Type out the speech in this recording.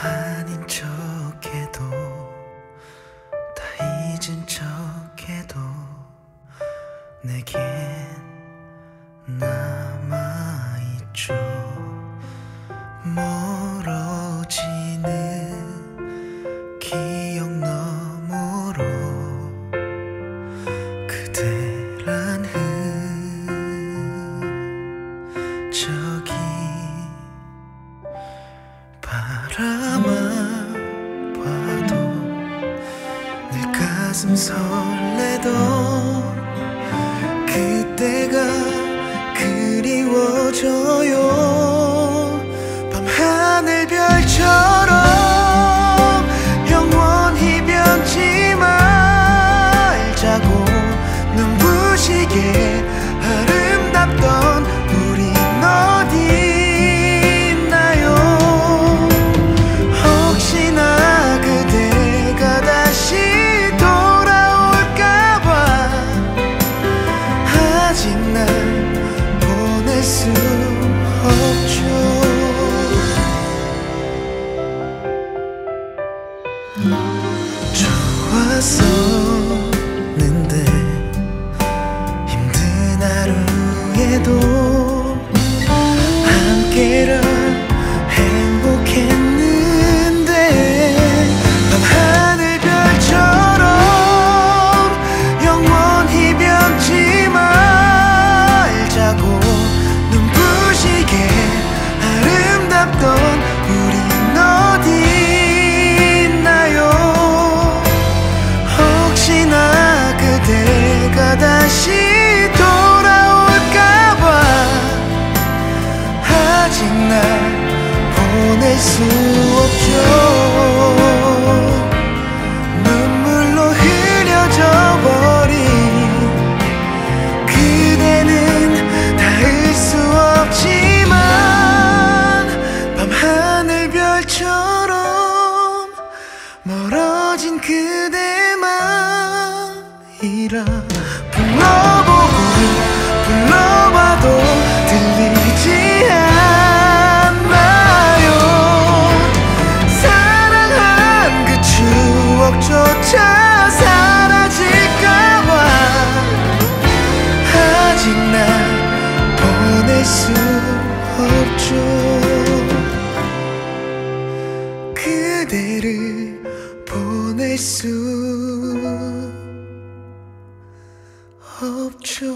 아닌 척해도 다 잊은 척해도 내겐 남아있죠 바라만 봐도 내 가슴 설레던 그때가 그리워져요 春花送 별처럼 멀어진 그대만 이라 불러보고 불러봐도 들리지 않나요. 사랑한 그 추억조차 사라질까봐 아직 날 보낼 수 없죠 그대를 보낼 수 없죠